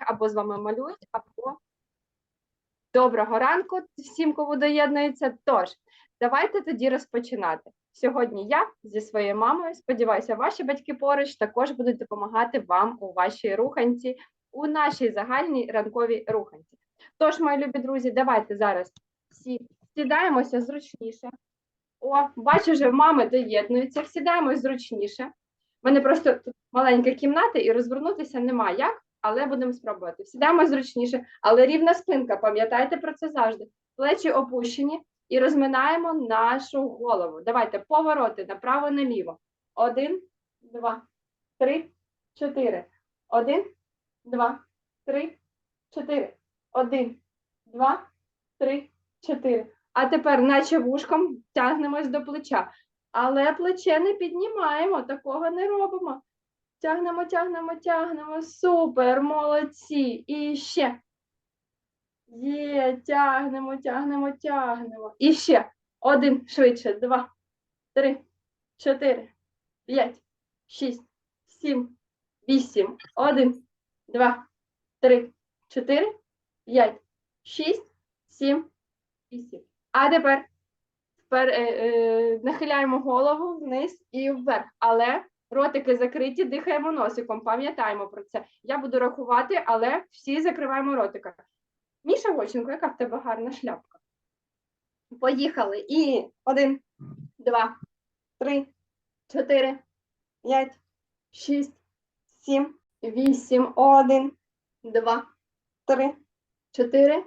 або з вами малюють, або доброго ранку всім, кому доєднується. Тож, давайте тоді розпочинати. Сьогодні я зі своєю мамою, сподіваюся, ваші батьки поруч також будуть допомагати вам у вашій руханці, у нашій загальній ранковій руханці. Тож, мої любі друзі, давайте зараз всі сідаємося зручніше. О, бачу, вже мами доєднуються, сідаємось зручніше. У мене просто тут маленька кімната і розвернутися нема як, але будемо спробувати. Сідаємо зручніше, але рівна спинка, пам'ятайте про це завжди. Плечі опущені і розминаємо нашу голову. Давайте повороти направо-наліво. Один, два, три, чотири. Один, два, три, чотири. Один, два, три, чотири. А тепер, наче вушком, тягнемось до плеча. Але плече не піднімаємо, такого не робимо. Тягнемо, тягнемо, тягнемо. Супер, молодці. І ще. Є, тягнемо, тягнемо, тягнемо. І ще. Один, швидше, два, три, чотири, п'ять, шість, сім, вісім. Один, два, три, чотири, п'ять, шість, сім, вісім. А тепер впер, е, е, нахиляємо голову вниз і вверх. Але ротики закриті, дихаємо носиком. Пам'ятаємо про це. Я буду рахувати, але всі закриваємо ротика. Міша Воченко, яка в тебе гарна шляпка. Поїхали. І один, два, три, чотири, п'ять, шість, сім, вісім, один, два, три, чотири,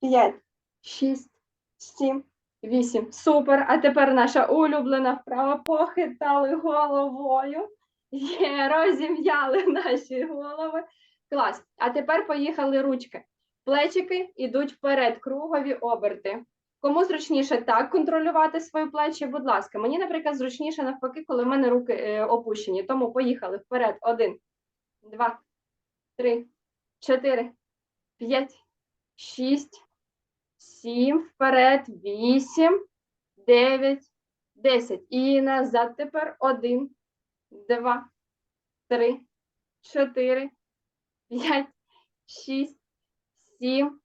п'ять, шість, сім, вісім. Супер. А тепер наша улюблена вправа. Похитали головою. Є, розім'яли наші голови. Клас. А тепер поїхали ручки. Плечики йдуть вперед, кругові оберти. Кому зручніше так контролювати свої плечі, будь ласка. Мені, наприклад, зручніше навпаки, коли в мене руки е, опущені. Тому поїхали вперед. Один, два, три, чотири, п'ять, шість, сім, вперед, вісім, дев'ять, десять. І назад тепер один, два, три, чотири, п'ять, шість, сім,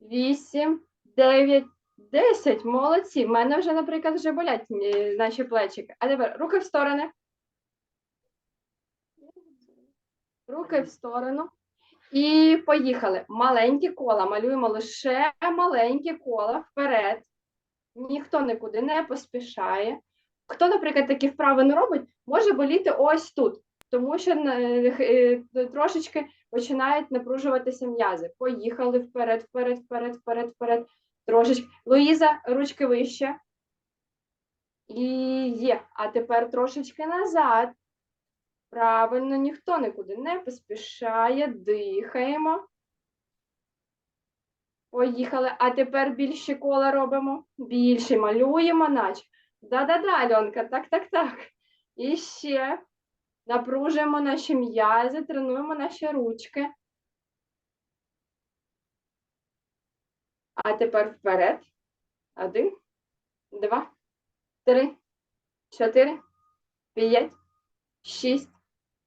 вісім, дев'ять, десять. Молодці. У мене вже, наприклад, вже болять наші плечики. А тепер руки в сторони. Руки в сторону. І поїхали. Маленькі кола. Малюємо лише маленькі кола вперед. Ніхто нікуди не поспішає. Хто, наприклад, такі вправи не робить, може боліти ось тут, тому що е, е, трошечки починають напружуватися м'язи. Поїхали вперед, вперед, вперед, вперед, вперед. Трошечки. Луїза, ручки вище. І є. А тепер трошечки назад. Правильно, ніхто нікуди не поспішає, дихаємо. Поїхали. А тепер більше кола робимо. Більше малюємо, наче. Да-да-да, Альонка, так, так, так. І ще напружуємо наші м'язи, тренуємо наші ручки. А тепер вперед. Один, два, три, чотири, п'ять, шість,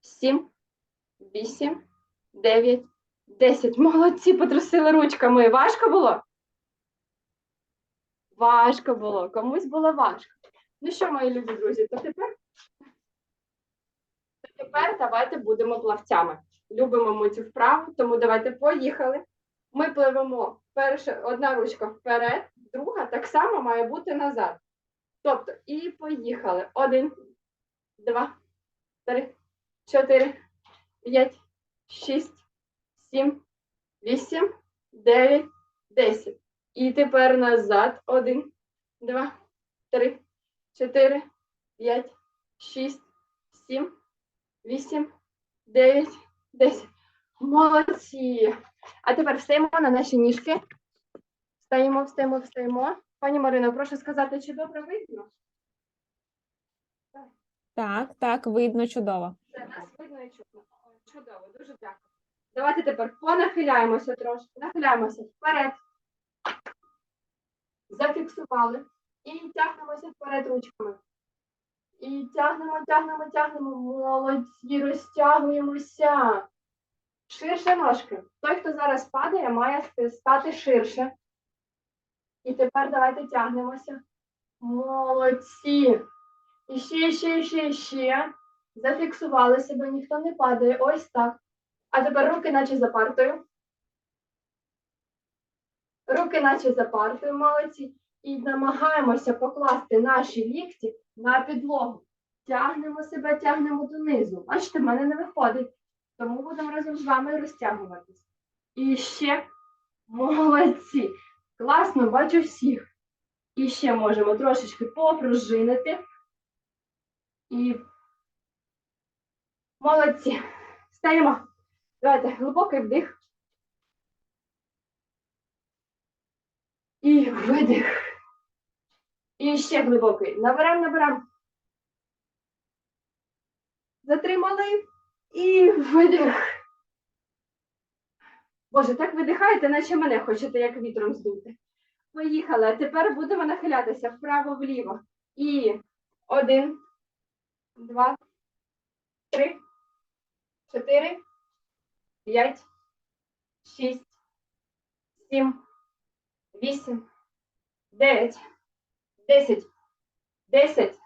сім, вісім, дев'ять, десять. Молодці, потрусили ручками. Важко було? Важко було. Комусь було важко. Ну що, мої любі друзі, то тепер, то тепер давайте будемо плавцями. Любимо ми цю вправу, тому давайте поїхали. Ми пливемо перша, одна ручка вперед, друга так само має бути назад. Тобто, і поїхали. Один, два, три, чотири, п'ять, шість, сім, вісім, дев'ять, десять. І тепер назад. Один, два, три, чотири, п'ять, шість, сім, вісім, дев'ять, десять. Молодці. А тепер встаємо на наші ніжки. Встаємо, встаємо, встаємо. Пані Марино, прошу сказати, чи добре видно? Так, так, видно чудово. Це нас видно і чутно. Чудово, дуже дякую. Давайте тепер понахиляємося трошки. Нахиляємося вперед. Зафіксували. І тягнемося вперед ручками. І тягнемо, тягнемо, тягнемо. Молодці, розтягуємося. Ширше ножки. Той, хто зараз падає, має стати ширше. І тепер давайте тягнемося. Молодці. І ще, ще, ще, ще. Зафіксували себе, ніхто не падає. Ось так. А тепер руки наче за партою. Руки наче за партою, молодці. І намагаємося покласти наші лікті на підлогу. Тягнемо себе, тягнемо донизу. Бачите, в мене не виходить. Тому будемо разом з вами розтягуватись. І ще молодці. Класно, бачу всіх. І ще можемо трошечки попружинити. І молодці. Встаємо. Давайте глибокий вдих. І видих. І ще глибокий. Наберемо, наберемо. Затримали. І видих. Боже, так видихаєте, наче мене хочете як вітром здути. Поїхали. Тепер будемо нахилятися вправо-вліво. І один, два, три, чотири, п'ять, шість, сім, вісім, дев'ять, десять, десять,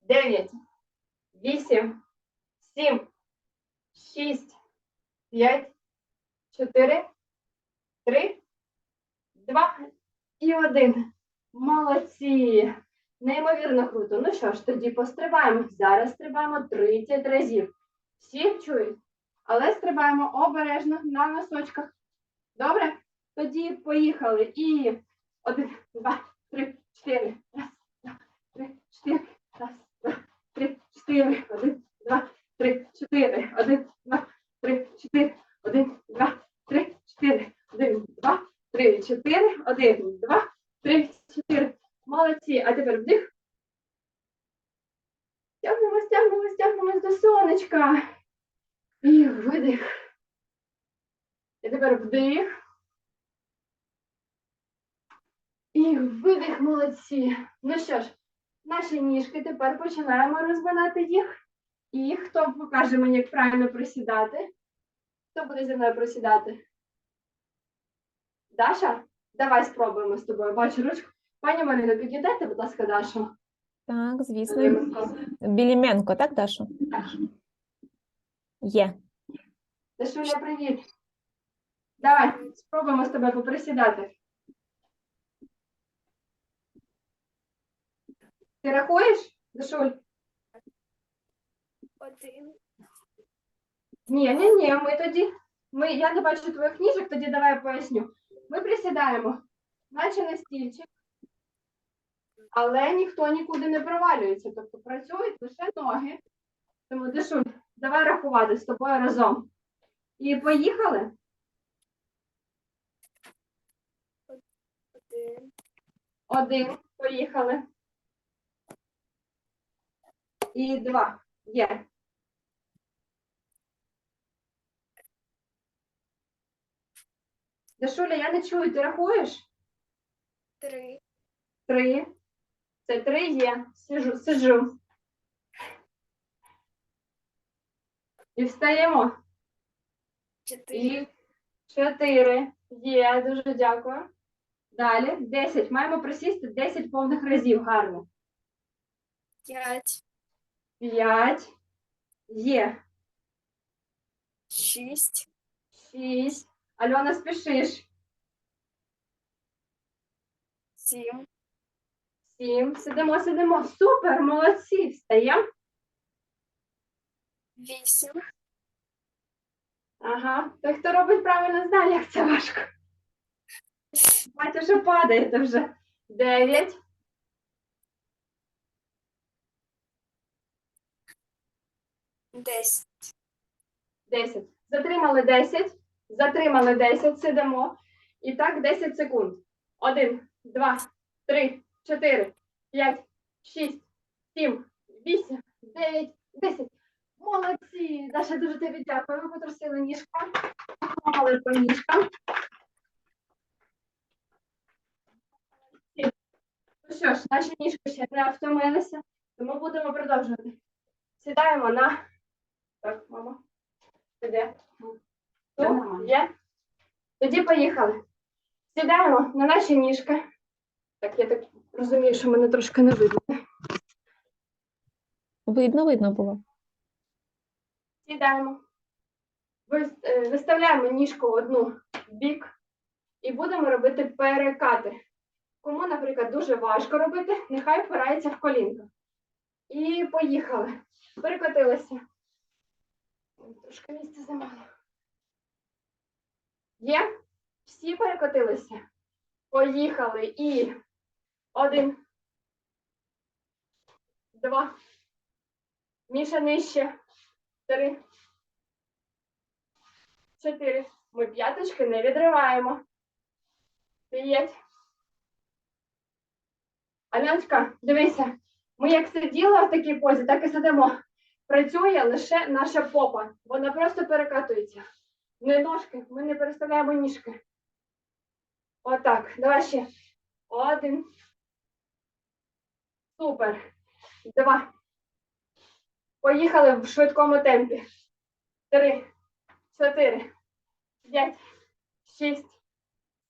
дев'ять, вісім, сім, шість, п'ять, чотири, три, два. І один. Молодці! Неймовірно круто. Ну що ж, тоді пострибаємо. Зараз стрибаємо 30 разів. Всі чують, але стрибаємо обережно на носочках. Добре? Тоді поїхали. І один, два, три, чотири. Раз, два, три, чотири. Раз, два, три, чотири. Один, два, три, чотири. Один, два, три, чотири. Один, два, три, чотири. Один, два, три, чотири. Один, два, три. Молодці. А тепер вдих. Стягнемо, стягнемо, стягнемось до сонечка. І видих. І тепер вдих. І видих, молодці. Ну що ж, наші ніжки тепер починаємо розминати їх. І хто покаже мені, як правильно присідати? Хто буде зі мною присідати? Даша? Давай спробуємо з тобою. Бачу ручку. Пані Марино, підійдете, будь ласка, Дашу. Так, звісно. Біліменко, так, Дашу? Є. Дашуля, привіт. Давай, спробуємо з тобою поприсідати. Ти рахуєш, Дашуль? Один, Ні, ні, ні, ми тоді. Ми, я не бачу твоїх ніжок, тоді давай я поясню. Ми присідаємо, наче на стільчик, але ніхто нікуди не провалюється. Тобто працюють лише ноги. Тому Дашуль, давай рахувати з тобою разом. І поїхали. один, Один. Поїхали. І два. Є. Дашуля, я не чую, ти рахуєш? три, Три. Це три є. Сижу, сижу. І встаємо. чотири, чотири. Є, дуже дякую. Далі. Десять. Маємо присісти 10 повних разів. Гарно. п'ять, П'ять. Є. шість, Шість. Альона, спішиш. сім, Сім. Сидимо, сидимо. Супер, молодці. Встаємо. вісім, Ага. Той, хто робить правильно, знає, як це важко. Бачу, що падаєте вже. Дев'ять. десять, Десять. Затримали 10. Затримали 10. Сидимо. І так 10 секунд. Один, два, три, чотири, п'ять, шість, сім, вісім, дев'ять, десять. Молодці! Даша, дуже тобі дякую. Ви потрусили ніжками. Похлопали по ніжкам. Ну що ж, наші ніжки ще не втомилися, тому будемо продовжувати. Сідаємо на. Так, мама. Іде. Тут є. Тоді поїхали. Сідаємо на наші ніжки. Так, я так розумію, що мене трошки не видно. Видно, видно було. Сідаємо. Е, Виставляємо ніжку одну в бік і будемо робити перекати. Кому, наприклад, дуже важко робити, нехай впирається в колінка. І поїхали. Перекотилися. Трошки місця замало. Є? Всі перекотилися. Поїхали. І один. Два. Міша нижче. Три. Чотири. Ми п'яточки не відриваємо. П'ять. Альоночка, дивися. Ми як сиділи в такій позі, так і сидимо. Працює лише наша попа. Вона просто перекатується. Не ножки, ми не переставляємо ніжки. Отак. Давай ще. Один. Супер. Два. Поїхали в швидкому темпі. Три, чотири, п'ять, шість,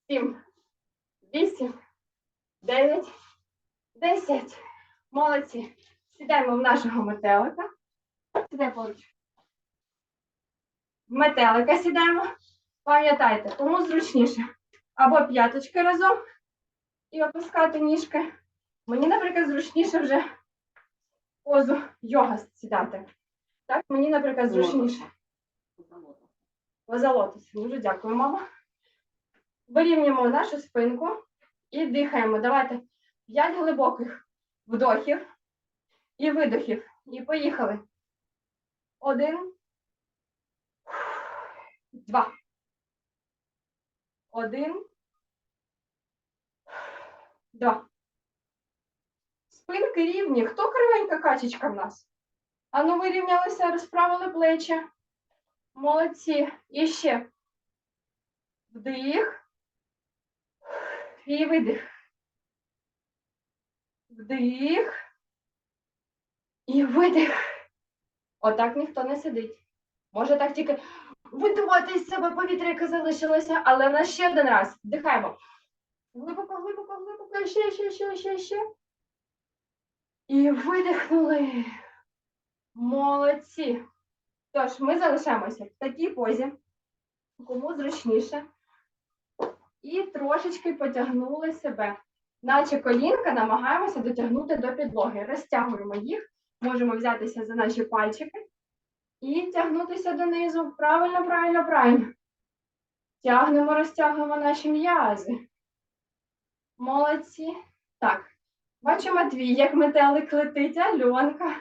сім, вісім, дев'ять, десять. Молодці. Сідаємо в нашого метелика. Сідай поруч. В метелика сідаємо. Пам'ятайте, кому зручніше. Або п'яточки разом і опускати ніжки. Мені, наприклад, зручніше вже позу йога сідати. Так, мені, наприклад, зручніше. Поза лотосом. Дуже дякую, мама. Вирівнюємо нашу спинку і дихаємо. Давайте 5 глибоких вдохів і видохів. І поїхали. Один. Два. Один. Два. Спинки рівні. Хто кривенька качечка в нас? Ану, вирівнялися, розправили плечі. Молодці. І ще. Вдих. І видих. Вдих. І видих. Отак ніхто не сидить. Може так тільки видувати із себе повітря, яке залишилося, але в нас ще один раз. Вдихаємо. Глибоко, глибоко, глибоко, ще, ще, ще, ще, ще. І видихнули. Молодці. Тож, ми залишаємося в такій позі, кому зручніше. І трошечки потягнули себе. Наче колінка намагаємося дотягнути до підлоги. Розтягуємо їх, можемо взятися за наші пальчики і тягнутися донизу. Правильно, правильно, правильно. Тягнемо, розтягуємо наші м'язи. Молодці. Так. Бачу, Матвій, як метелик летить, Альонка.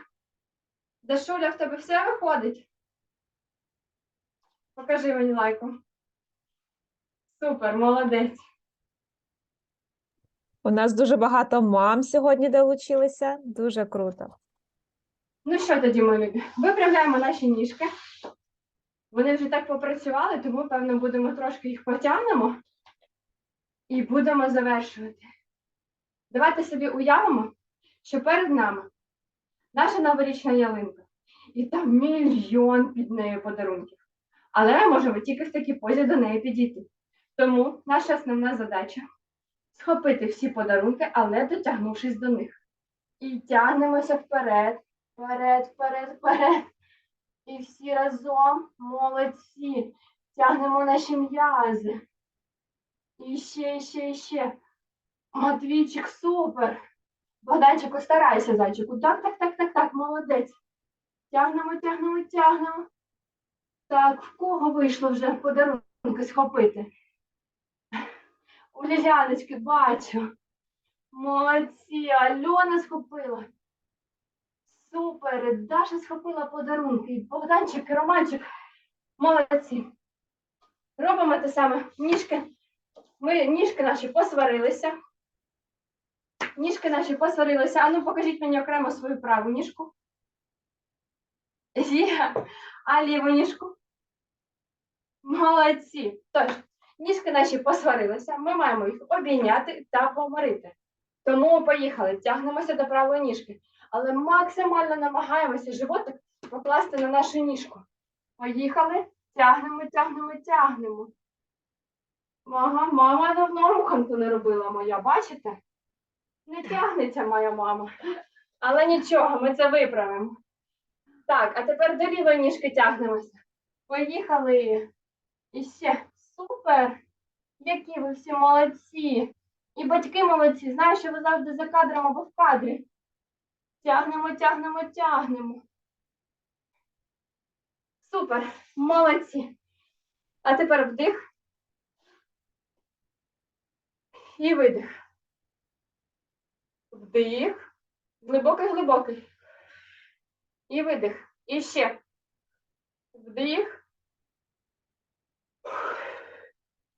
Дашуля, в тебе все виходить? Покажи мені лайку. Супер, молодець. У нас дуже багато мам сьогодні долучилися. Дуже круто. Ну що тоді, мої любі? Виправляємо наші ніжки. Вони вже так попрацювали, тому, певно, будемо трошки їх потягнемо і будемо завершувати. Давайте собі уявимо, що перед нами наша новорічна ялинка. І там мільйон під нею подарунків. Але ми можемо тільки в такій позі до неї підійти. Тому наша основна задача схопити всі подарунки, але дотягнувшись до них. І тягнемося вперед, вперед, вперед, вперед. І всі разом молодці. Тягнемо наші м'язи. І ще, і ще, і ще. Матвійчик, супер. Богданчику, старайся, зайчику. Так, так, так, так, так, молодець. Тягнемо, тягнемо, тягнемо. Так, в кого вийшло вже подарунки схопити? У Ліляночки бачу. Молодці, Альона схопила. Супер, Даша схопила подарунки. Богданчик і Романчик. Молодці. Робимо те саме. Ніжки. Ми ніжки наші посварилися. Ніжки наші посварилися. Ану, покажіть мені окремо свою праву ніжку. А ліву ніжку. Молодці. Тож, ніжки наші посварилися. Ми маємо їх обійняти та помирити. Тому поїхали. Тягнемося до правої ніжки. Але максимально намагаємося животик покласти на нашу ніжку. Поїхали. Тягнемо, тягнемо, тягнемо. Ага, мама давно руханку не робила моя, бачите? Не тягнеться моя мама. Але нічого, ми це виправимо. Так, а тепер до лівої ніжки тягнемося. Поїхали. І ще. Супер! Які ви всі молодці! І батьки молодці. Знаю, що ви завжди за кадром або в кадрі. Тягнемо, тягнемо, тягнемо. Супер, молодці. А тепер вдих. І видих. Вдих. Глибокий, глибокий. І видих. І ще. Вдих.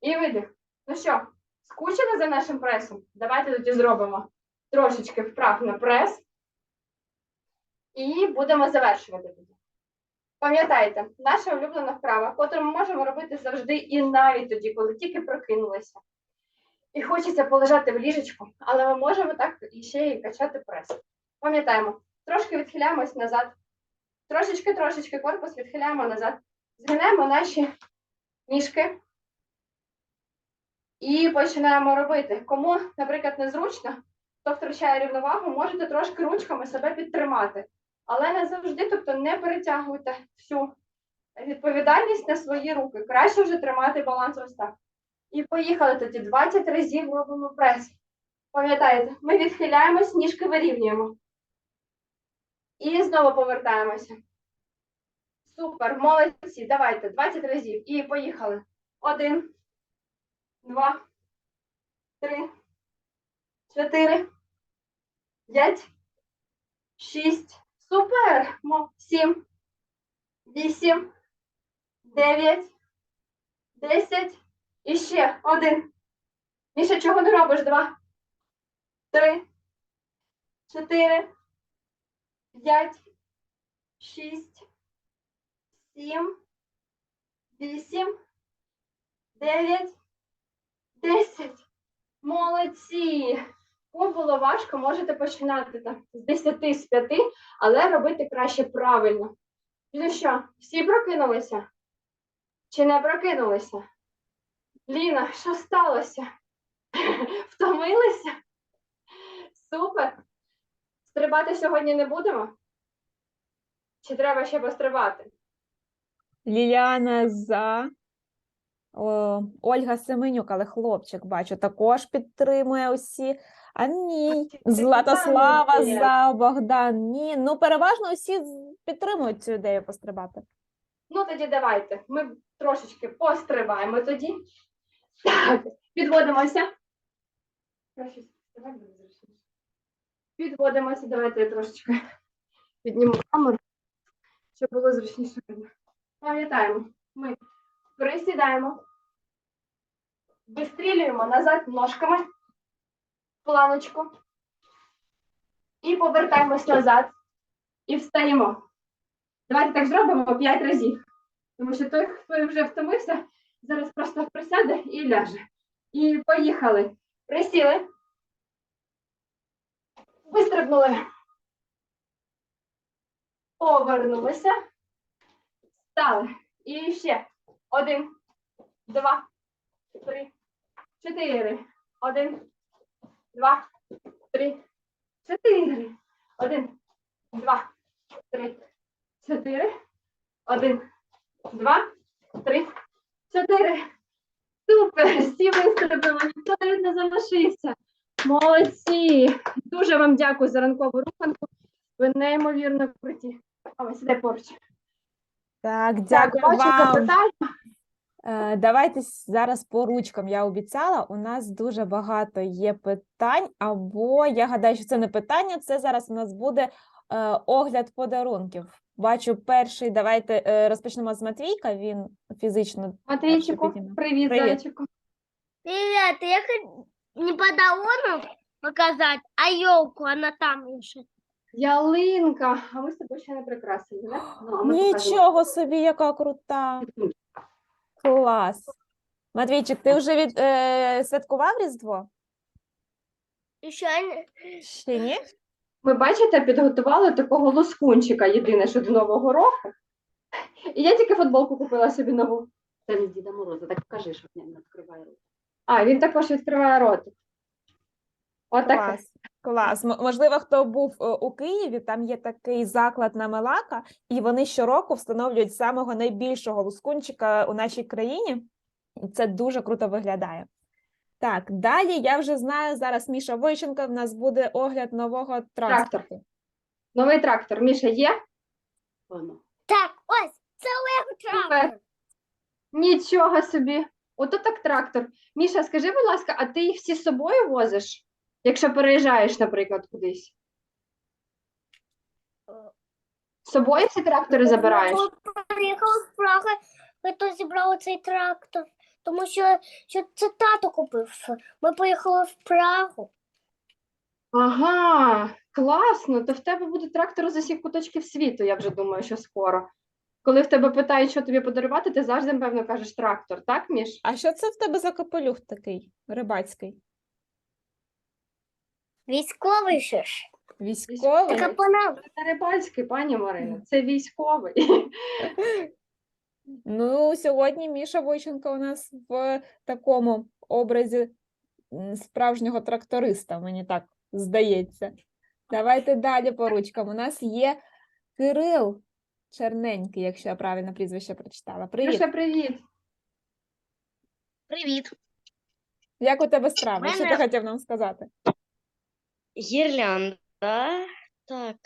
І видих. Ну що, скучили за нашим пресом? Давайте тоді зробимо трошечки вправ на прес. І будемо завершувати тоді. Пам'ятайте, наша улюблена вправа, котру ми можемо робити завжди і навіть тоді, коли тільки прокинулися. І хочеться полежати в ліжечку, але ми можемо так і ще і качати прес. Пам'ятаємо, трошки відхиляємось назад. Трошечки, трошечки корпус відхиляємо назад. Згинаємо наші ніжки. І починаємо робити. Кому, наприклад, незручно, хто втрачає рівновагу, можете трошки ручками себе підтримати. Але не завжди, тобто не перетягуйте всю відповідальність на свої руки. Краще вже тримати баланс ось так. І поїхали тоді 20 разів робимо прес. Пам'ятаєте, ми відхиляємось, ніжки вирівнюємо. І знову повертаємося. Супер, молодці. Давайте 20 разів. І поїхали. Один, два, три, чотири, п'ять, шість. Супер! Сім, вісім, дев'ять, десять. І ще один. Міша, чого не робиш? Два, три, чотири, п'ять, шість, сім, вісім, дев'ять, десять. Молодці! Кому було важко, можете починати там з 10 з 5, але робити краще правильно. Ну що, всі прокинулися? Чи не прокинулися? Ліна, що сталося? Втомилися? Супер. Стрибати сьогодні не будемо? Чи треба ще пострибати? Ліляна за. О, Ольга Семенюк, але хлопчик, бачу, також підтримує усі. А ні, Златослава за Богдан. Ні. Ну, переважно усі підтримують цю ідею пострибати. Ну, тоді давайте. Ми трошечки пострибаємо тоді. Так, підводимося. Підводимося. Давайте я трошечки підніму камеру, щоб було зручніше. Пам'ятаємо, ми присідаємо, вистрілюємо назад ножками планочку і повертаємось назад і встаємо. Давайте так зробимо 5 разів. Тому що той, хто вже втомився, зараз просто присяде і ляже. І поїхали. Присіли. Вистрибнули. Повернулися. Стали. І ще. Один, два, три, чотири. Один, два, три, чотири. Один, два, три, чотири. Один, два, три, чотири. Супер! Всі вистрибили. Хто навіть не залишився? Молодці! Дуже вам дякую за ранкову руханку. Ви неймовірно круті. А ось сідай поруч. Так, Так, дякую бачу вам. Е, Давайте зараз по ручкам. Я обіцяла. У нас дуже багато є питань, або я гадаю, що це не питання. Це зараз у нас буде е, огляд подарунків. Бачу перший. Давайте е, розпочнемо з Матвійка. Він фізично Матвійчику, привіт, Привіт. зайчику. Привет, я хочу не подарунок показать, а елку, она там лежит. Ялинка. А ми з тобою ще не прикрасили, не? Ну. Нічого собі, яка крута. Клас. Матвійчик, ти вже від, е, святкував Різдво? Еще Ще ні? Ми, бачите, підготували такого лоскунчика єдине, що до Нового року. І я тільки футболку купила собі нову. Це не з Діда Мороза, так кажи, щоб не відкриває рот. А, він також відкриває ротик. Отаке. Клас. Клас. М- Можливо, хто був е, у Києві, там є такий заклад на Мелака, і вони щороку встановлюють самого найбільшого лускунчика у нашій країні. І це дуже круто виглядає. Так, далі я вже знаю, зараз Міша Войченко, в нас буде огляд нового транспорту. Новий трактор. Міша є? Воно. Так, ось, це Лего трактор. Нічого собі. Ото так трактор. Міша, скажи, будь ласка, а ти їх всі з собою возиш? Якщо переїжджаєш, наприклад, кудись? З собою ці трактори забираєш? Ми приїхали з Праги, ми то зібрали цей трактор, тому що, що це тато купив. Ми поїхали в Прагу. Ага, класно. То в тебе буде трактор з усіх куточків світу, я вже думаю, що скоро. Коли в тебе питають, що тобі подарувати, ти завжди, напевно, кажеш трактор, так, Міш? А що це в тебе за капелюх такий рибацький? Військовий же ж. Військовий? Така. Це рибальський, пані Марина, це військовий. Ну, сьогодні Міша Войченко у нас в такому образі справжнього тракториста, мені так здається. Давайте далі по ручкам. У нас є Кирил Черненький, якщо я правильно прізвище прочитала. Привіт. Міша, привіт. Привіт. Як у тебе справи? Що ти хотів нам сказати? Гірлянда. Так.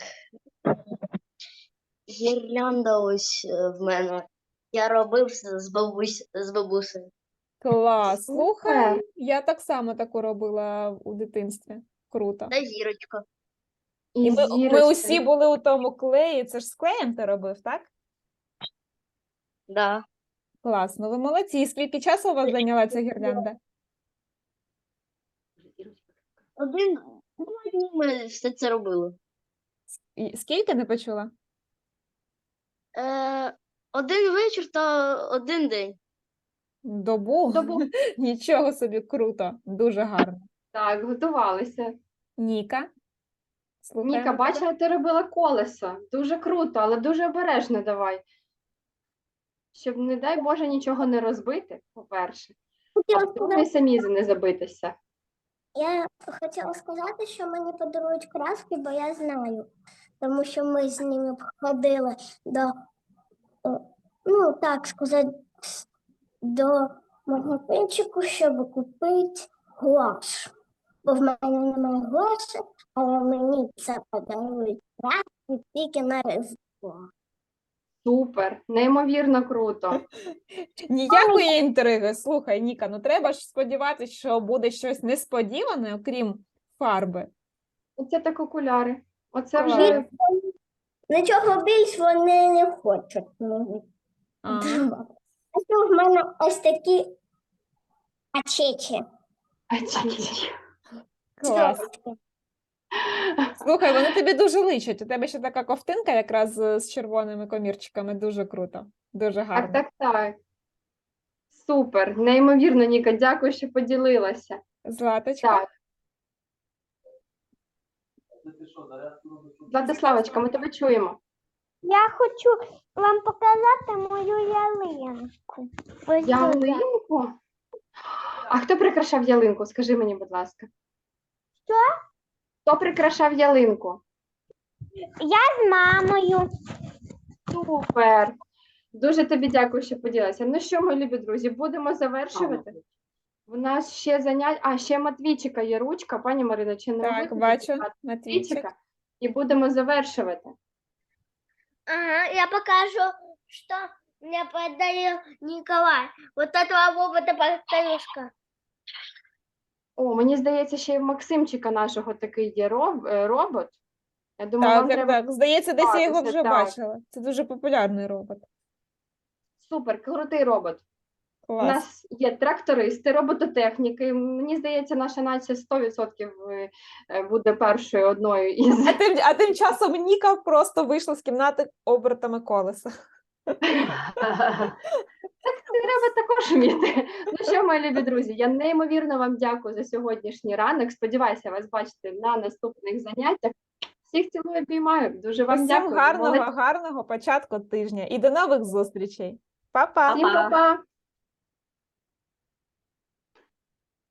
Гірлянда ось е, в мене. Я робив з бабусь з бабусею. Клас. Слухай, Супер. я так само таку робила у дитинстві. Круто. Та зірочка. І ми, ми усі були у тому клеї. Це ж з клеєм ти робив, так? Да. Класно, ви молодці. І скільки часу у вас зайняла ця гірлянда? Один два дні ми все це робили. І скільки не почула? Е, один вечір та один день. Добу? Добу. Нічого собі круто, дуже гарно. Так, готувалися. Ніка. Слухаємо Ніка, бачила, ти робила колесо. Дуже круто, але дуже обережно давай. Щоб, не дай Боже, нічого не розбити, по-перше. А по-друге, самі не забитися. я хотіла сказати, що мені подарують краски, бо я знаю. Тому що ми з ними ходили до, ну так сказати, до магазинчику, щоб купити гуаш. Бо в мене немає гуаші, але мені це подарують краски тільки на Різдво. Супер, неймовірно круто. Ніякої інтриги. Слухай, Ніка, ну треба ж сподіватися, що буде щось несподіване, окрім фарби. Оце так окуляри. Оце вже Нічого більш вони не хочуть мені А. А що в мене ось такі ачечі. клас. Слухай, вони тобі дуже личать. У тебе ще така ковтинка якраз з червоними комірчиками. Дуже круто, дуже Так, гарно. так, так. Супер, неймовірно, Ніка, дякую, що поділилася. Златочка. Так. Владиславочка, ми тебе чуємо. Я хочу вам показати мою ялинку. Ось. Ялинку? А хто прикрашав ялинку? Скажи мені, будь ласка. Що? Хто прикрашав ялинку? Я з мамою. Супер. Дуже тобі дякую, що поділилася. Ну що, мої любі друзі, будемо завершувати. У нас ще занять. А, ще Матвійчика є ручка, пані Марина, чи не Так, бачу, Матвійчик. Матвійчика? І будемо завершувати. Ага, я покажу, что мне подарил Николай. Вот этого робота повторюшка. О, мені здається, ще й в Максимчика нашого такий є роб- е, робот. Я думаю, вам Так, так, треба так. Здається, десь я його вже так. бачила. Це дуже популярний робот. супер, крутий робот. У нас є трактористи, робототехніки. Мені здається, наша нація 100% е, буде першою одною із А тим, а тим часом Ніка просто вийшла з кімнати обертами колеса. треба також вміти. Ну що, мої любі друзі, я неймовірно вам дякую за сьогоднішній ранок. Сподіваюся вас бачити на наступних заняттях. Всіх цілую, обіймаю. Дуже вам Усім дякую. гарного, Молодці. гарного початку тижня і до нових зустрічей. Па-па! Всім па-па.